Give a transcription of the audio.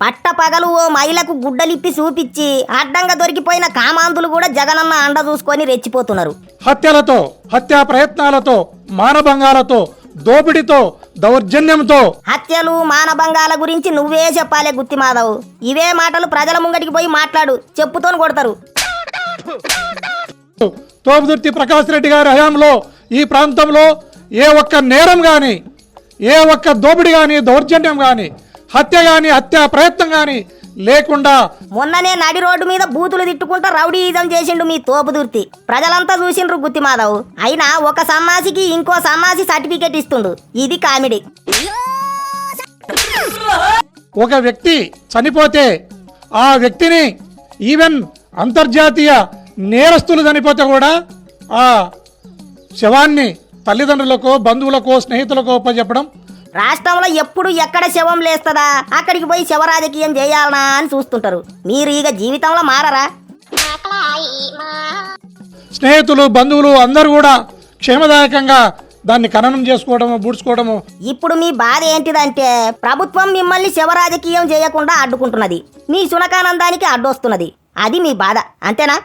పట్ట పగలు ఓ మహిళకు గుడ్డలిప్పి చూపించి అడ్డంగా దొరికిపోయిన కామాంధులు కూడా జగనన్న అండ చూసుకొని రెచ్చిపోతున్నారు. హత్యలతో హత్యా ప్రయత్నాలతో మానభంగాలతో దోపిడీతో దౌర్జన్యంతో. హత్యలు మానభంగాల గురించి నువ్వే చెప్పాలే గుత్తి మాధవ్. ఇవే మాటలు ప్రజల ముంగటికి పోయి మాట్లాడు చెప్పుతోని కొడతారు. తోపుదుర్తి ప్రకాష్ రెడ్డి గారి హయాంలో ఈ ప్రాంతంలో ఏ ఒక్క నేరం కానీ ఏ ఒక్క దోపిడీ కానీ దౌర్జన్యం కానీ హత్య కానీ హత్యా ప్రయత్నం కానీ లేకుండా మొన్ననే నడి రోడ్డు మీద బూతులు తిట్టుకుంటా రౌడీయిజం చేసిండు మీ తోపుదుర్తి ప్రజలంతా చూసిండ్రు గుత్తి మాధవ్. అయినా ఒక సన్నాసికి ఇంకో సన్నాసి సర్టిఫికెట్ ఇస్తుండు. ఇది కామెడీ. ఒక వ్యక్తి చనిపోతే ఆ వ్యక్తిని ఈవెన్ అంతర్జాతీయ నేరస్తులు చనిపోతే కూడా ఆ శవాన్ని తల్లిదండ్రులకో బంధువులకో స్నేహితులకో చెప్పడం రాష్ట్రంలో ఎప్పుడు ఎక్కడ శవం లేస్తదా? అక్కడికి పోయి శవ రాజకీయం చేయాలనా అని చూస్తుంటారు. మీరు ఇక జీవితంలో మారరా? స్నేహితులు బంధువులు అందరూ కూడా క్షేమదాయకంగా దాన్ని ఖననం చేసుకోవడము బూడ్చుకోవడము. ఇప్పుడు మీ బాధ ఏంటిదంటే ప్రభుత్వం మిమ్మల్ని శవ రాజకీయం చేయకుండా అడ్డుకుంటున్నది. మీ సునకానందానికి అడ్డొస్తున్నది. అది మీ బాధ. అంతేనా?